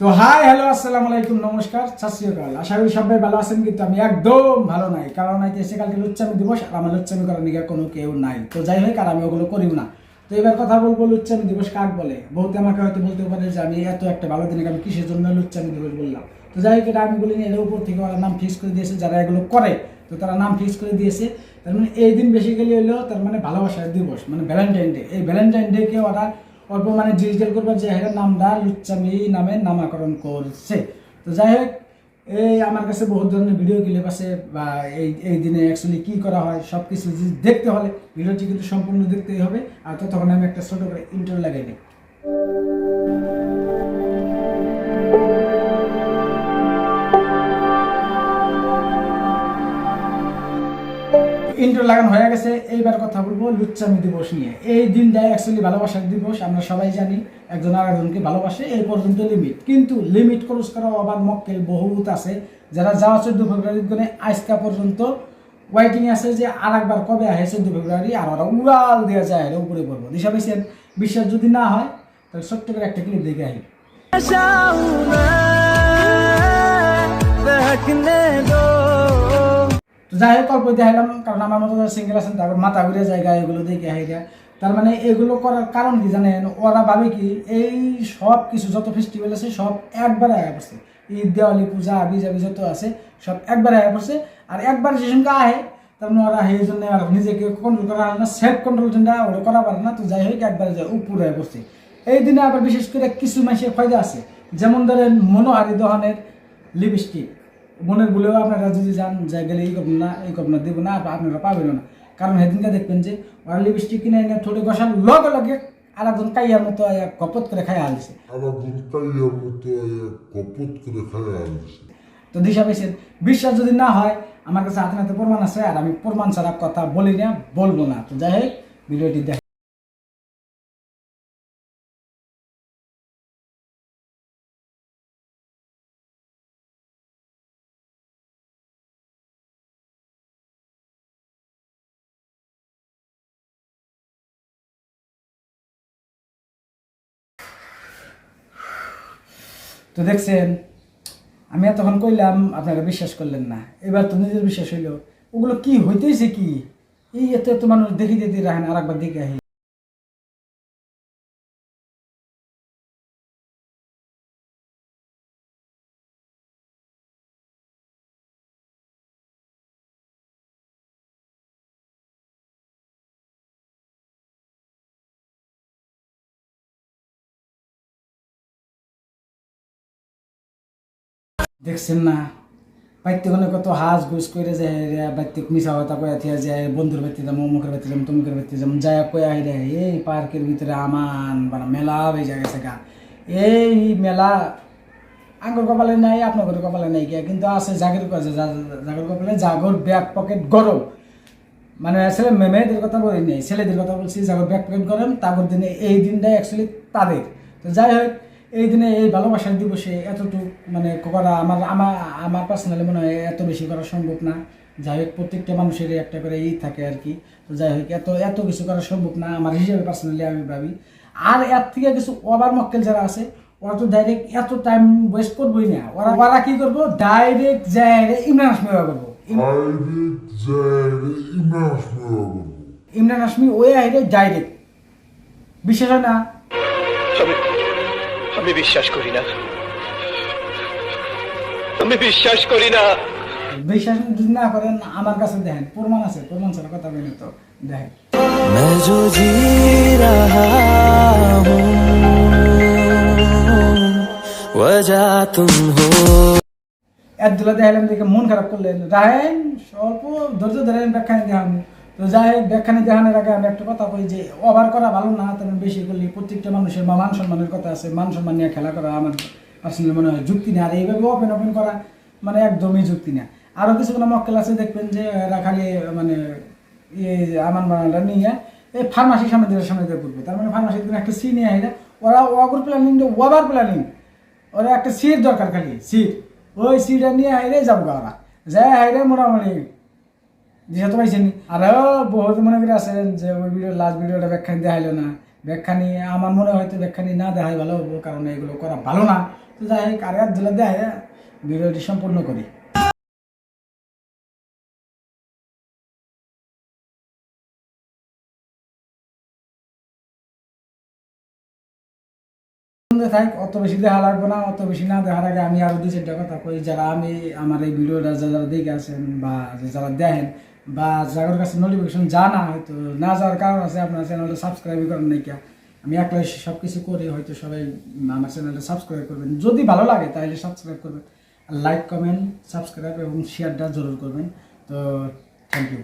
তো high, hello, আসসালামু আলাইকুম, নমস্কার, সত আশা করি সবাই ভালো আছেন, কিন্তু আমি একদম ভালো নাই। কারণ এসে কালকে লুচ্চামি দিবস আর আমার লুচ্চামি করার নিকে কোনো কেউ নাই। তো যাই হোক, আর আমি ওগুলো করিও না। তো এবার কথা বলব লুচ্চামি দিবস কাক বলে? বহুতে আমাকে হয়তো বলতে পারে যে আমি এত একটা ভালো দিনে আমি কিসের জন্য লুচ্চামি দিবস বললাম? তো যাই হোক, এটা আমি বলিনি এর উপর থেকে ওরা নাম ফিক্স করে দিয়েছে, যারা এগুলো করে, তো তারা নাম ফিক্স করে দিয়েছে। তার মানে এই দিন বেসিক্যালি হলো, তার মানে ভালোবাসার দিবস মানে ভ্যালেন্টাইন ডে এই ভ্যালেন্টাইন ডেকে ওরা অল্প মানে ডিজিটাল করবার যে হের নামটা লুচ্চামি নামে নামাকরণ করছে। তো যাই হোক, এই আমার কাছে বহুত ধরনের ভিডিও ক্লিপ আছে, বা এই এই দিনে অ্যাকচুয়ালি কী করা হয় সব কিছু দেখতে হলে, ভিডিওটি কিন্তু সম্পূর্ণ দেখতেই হবে। আর ততক্ষণ আমি একটা ছোটো করে ইন্টার লাগাই নিই ইন্টার লাগানো হয়ে গেছে। এইবার কথা বলব লুচ্চামি দিবস নিয়ে। এই দিনটা অ্যাকচুয়ালি ভালোবাসার দিবস, আমরা সবাই জানি একজন আর একজনকে ভালোবাসে, এই পর্যন্ত লিমিট কিন্তু লিমিট ক্রস করা আবার মক্কেল বহুত আছে, যারা যাওয়া চোদ্দ ফেব্রুয়ারির দিনে আজকা পর্যন্ত ওয়াইটিং আছে যে আর একবার কবে আহে চোদ্দ ফেব্রুয়ারি, আর ওরা উড়াল দেওয়া যায় আর উপরে পড়ব। দিশা পাইছেন বিশ্বাস যদি না হয়, তাহলে ছোট্ট করে একটা ক্লিপ দেখে আহি তো যাই হোক, অল্প দেখাইলাম, কারণ আমার মতো সিঙ্গেল আছেন, তারপর মাথা ঘুরে জায়গা, এগুলো দেখে হাইরা তার মানে এগুলো করার কারণ কি জানেন? ওরা ভাবে কি, এই সব কিছু, যত ফেস্টিভ্যাল আছে, সব একবারে আয়া পড়ছে। ঈদ, দেওয়ালি, পূজা আবি জাবি যত আছে, সব একবারে আয়া পড়ছে। আর একবার যে সঙ্গে আহে, তার মানে ওরা সেই জন্য আর নিজেকে কন্ট্রোল করা হয় না সেলফ কন্ট্রোল যেটা ওরা করা পারে না। তো যাই হোক, একবারে যায় উপরে আয়া পড়ছে। এই দিনে আবার বিশেষ করে কিছু মাসের ফায়দা আছে। যেমন ধরেন মনোহারি দহনের লিপস্টিক মনের ভুলেও আপনারা যদি যান যা গেলে এই করবেন না এই করবেন দেবো না আপনারা পাবেন না। কারণ সেদিনকে দেখবেন যে ওরা লিপস্টিক কিনে এনে ঠোঁটে ঘষার লগে লগে আর একজন কাইয়ার মতো কপত করে খাই আনছে। তো দিশা পাইছেন বিশ্বাস যদি না হয় আমার কাছে হাতে হাতে প্রমাণ আছে আর আমি প্রমাণ ছাড়া কথা বলি না বলব না। তো যাই হোক ভিডিওটি দেখ তো দেখছেন, আমি এতক্ষণ কইলাম, আপনারা বিশ্বাস করলেন না। এবার তো নিজের বিশ্বাস হইল। ওগুলো কি হইতেছে কি? এই এত এত মানুষ দেখি দেখি রাখেন আর একবার দেখে দেখছেন না? বাইতে কোনো কত হাঁস ঘুষ করে যায় রে বাইতে মিশা হতা কয়ে থিয়া যায়, বন্ধুর বাড়িতে যাব অমুকের বাড়িতে যাব তমুকের বাড়িতে যাব যায় কয়ে রে এই পার্কের ভিতরে আমান মানে মেলা হয়ে যায় গেছে গা। এই মেলা আঙ্গুর কপালে নাই, আপনার কপালে নাই গিয়া, কিন্তু আছে জাগের কাছে জাগর কপালে জাগর ব্যাগ পকেট গরম। মানে ছেলে মে- মেয়েদের কথা বলি নেই, ছেলেদের কথা বলছি যাগর ব্যাক পকেট করেন তাগর দিনে এই দিনটা অ্যাকচুয়ালি তাদের। তো যাই হোক এই দিনে এই ভালোবাসার দিবসে এতটুকু মানে করা আমার আমার আমার পার্সোনালি মনে হয় এত বেশি করা সম্ভব না। যাই হোক প্রত্যেকটা মানুষেরই একটা করে ই থাকে আর কি। তো যাই হোক এত এত কিছু করা সম্ভব না আমার হিসেবে পার্সোনালি আমি ভাবি। আর এর থেকে কিছু ওভার মক্কেল যারা আছে ওরা তো ডাইরেক্ট এত টাইম ওয়েস্ট করবোই না। ওরা ওরা কি করব? ডাইরেক্ট যায় ইমরান হাসমি করব ইমরান হাসমি ওয়ে আইরে ডাইরেক্ট হয় না। আমি বিশ্বাস করি না। আমি বিশ্বাস করি না। বিশ্বাস যদি না করেন আমার কাছে দেখেন প্রমাণ আছে প্রমাণ ছাড়া কথা বলি তো দেখেন। দুলা দেখে মন খারাপ করলেন। রায় স্বল্প ধৈর্য ধরে ব্যাখ্যা দেখান তো যাই হোক, ব্যাখ্যানি দেখানোর আগে আমি একটা কথা কই যে ওভার করা ভালো না, তেমন বেশি করলে প্রত্যেকটা মানুষের মা- মান সম্মানের কথা আছে। মান সম্মান নিয়ে খেলা করা আমার পার্সোনালি মনে হয় যুক্তি না। আর এইভাবে ওপেন ওপেন করা মানে একদমই যুক্তি না। আরও কিছু কোনো মক্কেল আছে দেখবেন যে এরা খালি মানে আমার মানাটা নিয়ে এই ফার্মাসির সামনে সামনে ঘুরবে। তার মানে ফার্মাসির দিন একটা সি নিয়ে আইরা ওরা ওয়াগুর প্ল্যানিং ওভার প্ল্যানিং ওরা একটা সিট দরকার খালি সিট ওই সিটটা নিয়ে হাইরে যাব ওরা। যাই হাইরে মোটামুটি দিশা তো পাইছেন। আর বহুত মনে করে আছেন যে ওই ভিডিও লাস্ট ভিডিওটা ব্যাখ্যানি দেখাইলো না। ব্যাখ্যানি আমার মনে হয়তো ব্যাখ্যানি না দেখাই ভালো হব, কারণ এগুলো করা ভালো না। তো যাই হোক, আর এক দিলে দেয় ভিডিওটি সম্পূর্ণ করি। থাক, অত বেশি দেখা লাগবে না, অত বেশি না দেখার আগে আমি আরও দুই চারটা কথা কই। যারা আমি, আমার এই ভিডিওটা যারা যারা দেখে আছেন বা যারা দেখেন বা যাগর কাছে নোটিফিকেশন জানা হয়তো না যাওয়ার কারণ আছে, আপনার চ্যানেলটা সাবস্ক্রাইব করেন নাই কে আমি একলাই সব কিছু করে হয়তো সবাই আমার চ্যানেলটা সাবস্ক্রাইব করবেন। যদি ভালো লাগে তাহলে সাবস্ক্রাইব করবেন। লাইক কমেন্ট সাবস্ক্রাইব এবং শেয়ারটা জরুর করবেন। তো থ্যাংক ইউ